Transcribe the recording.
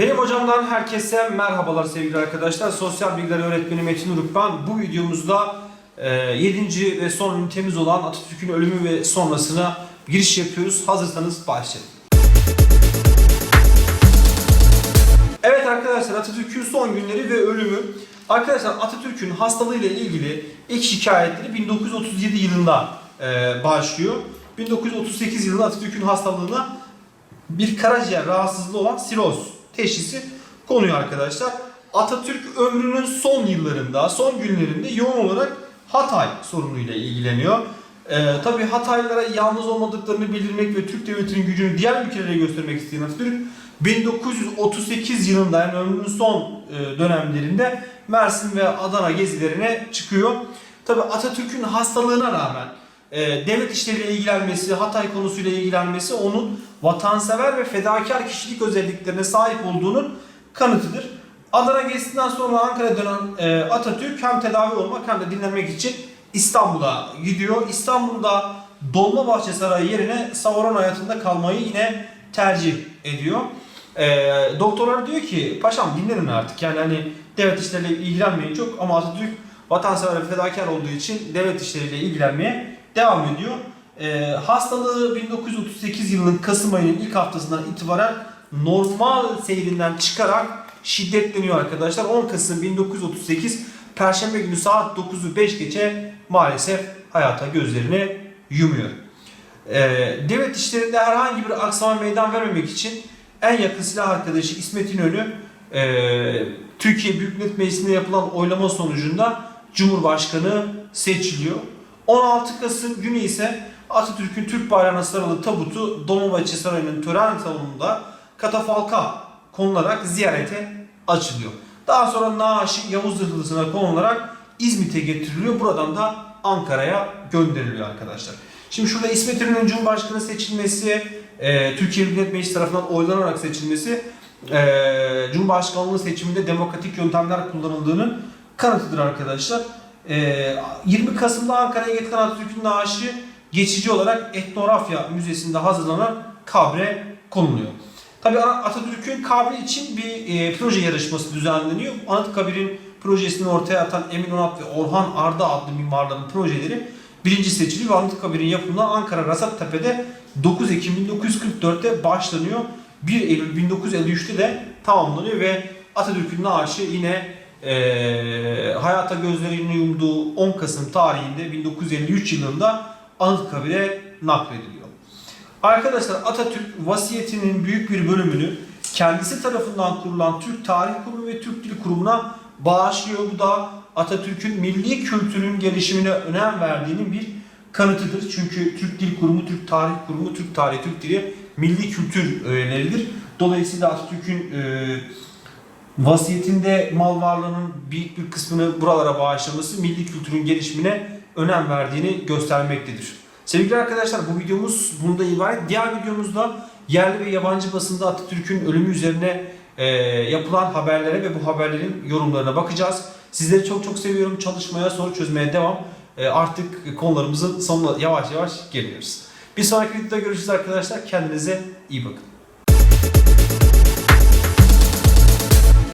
Benim hocamdan herkese merhabalar sevgili arkadaşlar. Sosyal bilgiler öğretmeni Metin Uruk ben. Bu videomuzda 7. ve son ünitemiz olan Atatürk'ün ölümü ve sonrasına giriş yapıyoruz. Hazırsanız başlayalım. Evet arkadaşlar Atatürk'ün son günleri ve ölümü. Arkadaşlar Atatürk'ün hastalığıyla ilgili ilk şikayetleri 1937 yılında e, başlıyor. 1938 yılında Atatürk'ün hastalığına bir karaciğer rahatsızlığı olan siroz teşhisi konuyor arkadaşlar. Atatürk ömrünün son yıllarında, son günlerinde yoğun olarak Hatay sorunuyla ilgileniyor. Ee, tabii Hataylılara yalnız olmadıklarını bildirmek ve Türk devletinin gücünü diğer ülkelere göstermek isteyen Atatürk 1938 yılında yani ömrünün son e, dönemlerinde Mersin ve Adana gezilerine çıkıyor. Tabii Atatürk'ün hastalığına rağmen e, devlet işleriyle ilgilenmesi, Hatay konusuyla ilgilenmesi onun vatansever ve fedakar kişilik özelliklerine sahip olduğunun kanıtıdır. Adana gezisinden sonra Ankara'ya dönen e, Atatürk hem tedavi olmak hem de dinlenmek için İstanbul'a gidiyor. İstanbul'da Dolmabahçe Sarayı yerine Savaron hayatında kalmayı yine tercih ediyor. E, doktorlar diyor ki paşam dinlenin artık yani hani devlet işleriyle ilgilenmeyin çok ama Atatürk vatansever ve fedakar olduğu için devlet işleriyle ilgilenmeye devam ediyor. E, hastalığı 1938 yılının Kasım ayının ilk haftasından itibaren normal seyrinden çıkarak şiddetleniyor arkadaşlar. 10 Kasım 1938 Perşembe günü saat 9'u 5 geçe maalesef hayata gözlerini yumuyor. E, devlet işlerinde herhangi bir aksama meydan vermemek için en yakın silah arkadaşı İsmet İnönü e, Türkiye Büyük Millet Meclisi'nde yapılan oylama sonucunda Cumhurbaşkanı seçiliyor. 16 Kasım günü ise Atatürk'ün Türk bayrağına sarılı tabutu Dolmabahçe Sarayı'nın tören salonunda katafalka konularak ziyarete açılıyor. Daha sonra naaşı Yavuz Zırhlısı'na konularak İzmit'e getiriliyor. Buradan da Ankara'ya gönderiliyor arkadaşlar. Şimdi şurada İsmet İnönü'nün Cumhurbaşkanı seçilmesi, e, Türkiye Büyük Meclisi tarafından oylanarak seçilmesi, e, Cumhurbaşkanlığı seçiminde demokratik yöntemler kullanıldığının kanıtıdır arkadaşlar. E, 20 Kasım'da Ankara'ya getirilen Atatürk'ün naaşı geçici olarak Etnografya Müzesi'nde hazırlanan kabre konuluyor. Tabi Atatürk'ün kabri için bir e, proje yarışması düzenleniyor. Anıtkabir'in projesini ortaya atan Emin Onat ve Orhan Arda adlı mimarların projeleri birinci seçiliyor ve Anıtkabir'in yapımına Ankara Rasattepe'de 9 Ekim 1944'te başlanıyor. 1 Eylül 1953'te de tamamlanıyor ve Atatürk'ün naaşı yine e, hayata gözlerini yumduğu 10 Kasım tarihinde 1953 yılında Anıtkabir'e naklediliyor. Arkadaşlar Atatürk vasiyetinin büyük bir bölümünü kendisi tarafından kurulan Türk Tarih Kurumu ve Türk Dil Kurumu'na bağışlıyor. Bu da Atatürk'ün milli kültürün gelişimine önem verdiğinin bir kanıtıdır. Çünkü Türk Dil Kurumu, Türk Tarih Kurumu, Türk Tarih, Türk Dili milli kültür öğeleridir. Dolayısıyla Atatürk'ün e, vasiyetinde mal varlığının büyük bir kısmını buralara bağışlaması milli kültürün gelişimine önem verdiğini göstermektedir. Sevgili arkadaşlar bu videomuz bunda ibaret. Diğer videomuzda yerli ve yabancı basında Atatürk'ün ölümü üzerine e, yapılan haberlere ve bu haberlerin yorumlarına bakacağız. Sizleri çok çok seviyorum. Çalışmaya, soru çözmeye devam. E, artık konularımızın sonuna yavaş yavaş geliyoruz. Bir sonraki videoda görüşürüz arkadaşlar. Kendinize iyi bakın.